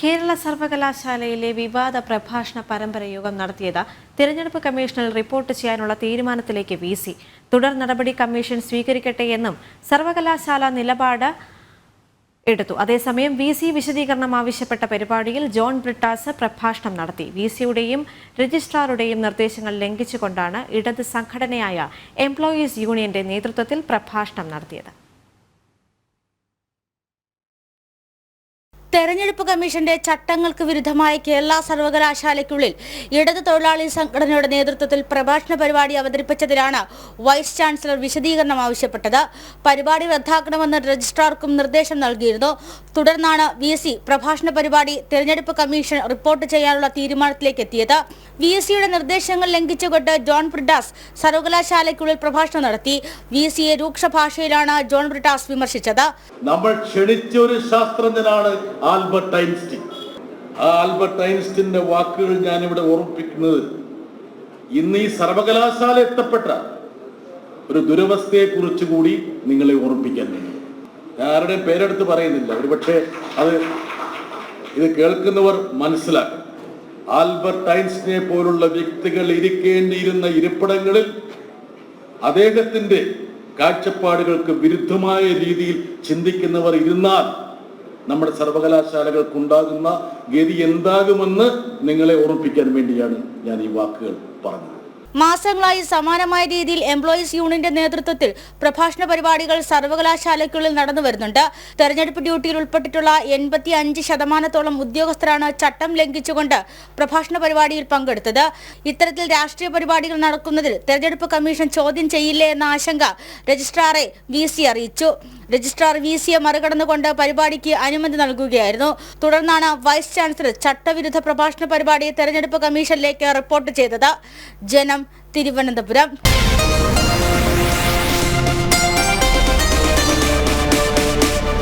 കേരള സർവകലാശാലയിലെ വിവാദ പ്രഭാഷണ പരമ്പര യോഗം നടത്തിയത് തിരഞ്ഞെടുപ്പ് കമ്മീഷനിൽ റിപ്പോർട്ട് ചെയ്യാനുള്ള തീരുമാനത്തിലേക്ക് വീസി തുടർ നടപടി കമ്മീഷൻ സ്വീകരിക്കട്ടെ എന്നും സർവകലാശാല നിലപാട് എടുത്തു. അതേസമയം വി സി വിശദീകരണം ആവശ്യപ്പെട്ട പരിപാടിയിൽ ജോൺ ബ്രിട്ടാസ് പ്രഭാഷണം നടത്തി. വി സിയുടെയും രജിസ്ട്രാറുടെയും നിർദ്ദേശങ്ങൾ ലംഘിച്ചുകൊണ്ടാണ് ഇടത് സംഘടനയായ എംപ്ലോയീസ് യൂണിയന്റെ നേതൃത്വത്തിൽ പ്രഭാഷണം നടത്തിയത്. തെരഞ്ഞെടുപ്പ് കമ്മീഷന്റെ ചട്ടങ്ങൾക്ക് വിരുദ്ധമായ കേരള സർവകലാശാലയ്ക്കുള്ളിൽ ഇടത് തൊഴിലാളി സംഘടനയുടെ നേതൃത്വത്തിൽ പ്രഭാഷണ പരിപാടി അവതരിപ്പിച്ചതിലാണ് വൈസ് ചാൻസലർ വിശദീകരണം ആവശ്യപ്പെട്ടത്. പരിപാടി റദ്ദാക്കണമെന്ന് രജിസ്ട്രാർക്കും നിർദ്ദേശം നൽകിയിരുന്നു. തുടർന്നാണ് വി സി പ്രഭാഷണ പരിപാടി തെരഞ്ഞെടുപ്പ് കമ്മീഷൻ റിപ്പോർട്ട് ചെയ്യാനുള്ള തീരുമാനത്തിലേക്ക് എത്തിയത്. വി എസ് സിയുടെ നിർദ്ദേശങ്ങൾ ലംഘിച്ചുകൊണ്ട് ജോൺ ബ്രിഡാസ് സർവകലാശാലയ്ക്കുള്ളിൽ പ്രഭാഷണം നടത്തി. വി എസ് സിയെ രൂക്ഷ ഭാഷയിലാണ് ജോൺ ബ്രിഡാസ് വിമർശിച്ചത്. ശാസ്ത്രജ്ഞനാണ് ആൽബർട്ട് ഐൻസ്റ്റീൻ. ആ ആൽബർട്ട് ഐൻസ്റ്റീന്റെ വാക്കുകൾ ഞാനിവിടെ ഓർമ്മിപ്പിക്കുന്നത് ഇന്ന് ഈ സർവകലാശാല എത്തപ്പെട്ട ഒരു ദുരവസ്ഥയെക്കുറിച്ച് കൂടി നിങ്ങളെ ഓർമ്മിപ്പിക്കാൻ വേണ്ടി. ഞാൻ ആരുടെയും പേരെടുത്ത് പറയുന്നില്ല. ഒരുപക്ഷെ അത് ഇത് കേൾക്കുന്നവർ മനസ്സിലാക്കും. ആൽബർട്ട് ഐൻസ്റ്റീനെ പോലുള്ള വ്യക്തികൾ ഇരിക്കേണ്ടിയിരുന്ന ഇരിപ്പിടങ്ങളിൽ അദ്ദേഹത്തിന്റെ കാഴ്ചപ്പാടുകൾക്ക് വിരുദ്ധമായ രീതിയിൽ ചിന്തിക്കുന്നവർ ഇരുന്നാൽ നമ്മുടെ സർവകലാശാലകൾക്കുണ്ടാകുന്ന ഗതി എന്താകുമെന്ന് നിങ്ങളെ ഓർമ്മിപ്പിക്കാൻ വേണ്ടിയാണ് ഞാൻ ഈ വാക്കുകൾ പറഞ്ഞത്. മാസങ്ങളായി സമാനമായ രീതിയിൽ എംപ്ലോയീസ് യൂണിയന്റെ നേതൃത്വത്തിൽ പ്രഭാഷണ പരിപാടികൾ സർവകലാശാലയ്ക്കുള്ളിൽ നടന്നു വരുന്നുണ്ട്. തെരഞ്ഞെടുപ്പ് ഡ്യൂട്ടിയിൽ ഉൾപ്പെട്ടിട്ടുള്ള എൺപത്തി അഞ്ച് ശതമാനത്തോളം ഉദ്യോഗസ്ഥരാണ് ചട്ടം ലംഘിച്ചുകൊണ്ട് പ്രഭാഷണ പരിപാടിയിൽ പങ്കെടുത്തത്. ഇത്തരത്തിൽ രാഷ്ട്രീയ പരിപാടികൾ നടക്കുന്നതിൽ തെരഞ്ഞെടുപ്പ് കമ്മീഷൻ ചോദ്യം ചെയ്യില്ലേ എന്ന ആശങ്ക രജിസ്ട്രാറെ വി അറിയിച്ചു. രജിസ്ട്രാർ വി സിയെ മറികടന്നുകൊണ്ട് പരിപാടിക്ക് അനുമതി നൽകുകയായിരുന്നു. തുടർന്നാണ് വൈസ് ചാൻസലർ ചട്ടവിരുദ്ധ പ്രഭാഷണ പരിപാടി തെരഞ്ഞെടുപ്പ് കമ്മീഷനിലേക്ക് റിപ്പോർട്ട് ചെയ്തത്. ജനം തിരുവനന്തപുരം.